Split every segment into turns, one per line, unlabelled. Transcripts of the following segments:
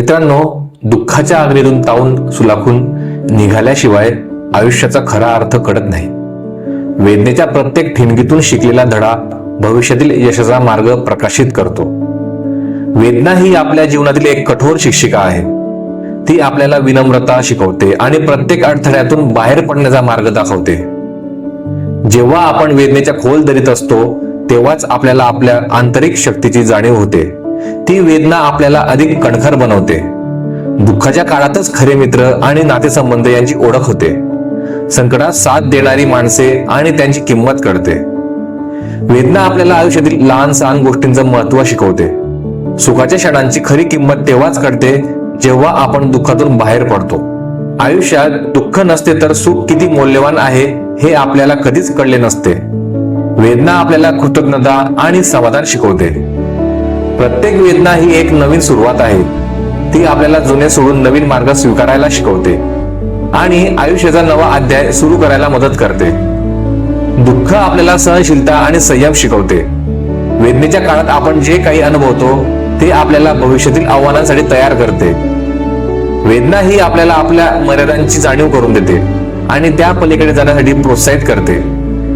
मित्रांनो दुःखाच्या आगरीतून तावून सुलाखून निघाल्याशिवाय आयुष्याचा खरा अर्थ कळत नाही. वेदनेच्या प्रत्येक ठिणगीतून शिकलेला धडा भविष्यातील यशाचा मार्ग प्रकाशित करतो. वेदना ही आपल्या जीवनातील एक कठोर शिक्षिका आहे. ती आपल्याला विनम्रता शिकवते आणि प्रत्येक अडथळ्यातून बाहेर पडण्याचा मार्ग दाखवते. जेव्हा आपण वेदनेच्या खोल दरीत असतो तेव्हाच आपल्याला आपल्या आंतरिक शक्तीची जाणीव होते. ती वेदना आपल्याला अधिक कणखर बनवते. दुःखाच्या काळातच खरे मित्र आणि नातेसंबंध यांची ओळख होते. संकटात साथ देणारी माणसे आणि त्यांची किंमत कळते. वेदना आपल्याला आयुष्यातील लहान सहान गोष्टींचं महत्त्व शिकवते. सुखाच्या क्षणांची खरी किंमत तेव्हाच कळते जेव्हा आपण दुःखातून बाहेर पडतो. आयुष्यात दुःख नसते तर सुख किती मौल्यवान आहे हे आपल्याला कधीच कळले नसते. वेदना आपल्याला कृतज्ञता आणि समाधान शिकवते. प्रत्येक वेदना ही एक नवीन सुरुवात आहे. ती आपल्याला जुने सोडून नवीन मार्ग स्वीकारायला शिकवते. आणि आयुष्याचा नवा अध्याय सुरू करायला मदत करते. दुःख आपल्याला सहनशीलता आणि संयम शिकवते. वेदनेच्या काळात आपण जे काही अनुभवतो ते आपल्याला भविष्यातील आव्हानांसाठी तयार करते. वेदना ही आपल्याला आपल्या मर्यादांची जाणीव करून देते आणि त्या पलीकडे जाण्यासाठी प्रोत्साहित करते.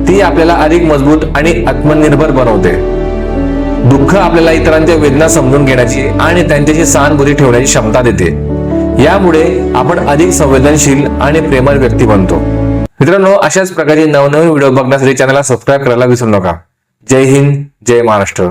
ती आपल्याला अधिक मजबूत आणि आत्मनिर्भर बनवते. दुःख आपल्याला इतरांच्या वेदना समजून घेण्याची आणि त्यांच्याशी सहानुभूती ठेवण्याची क्षमता देते. यामुळे आपण अधिक संवेदनशील आणि प्रेमळ व्यक्ती बनतो. मित्रांनो अशाच प्रकारचे नवनवीन व्हिडिओ बघण्यासाठी चॅनलला सबस्क्राईब करायला विसरू नका. जय हिंद जय महाराष्ट्र.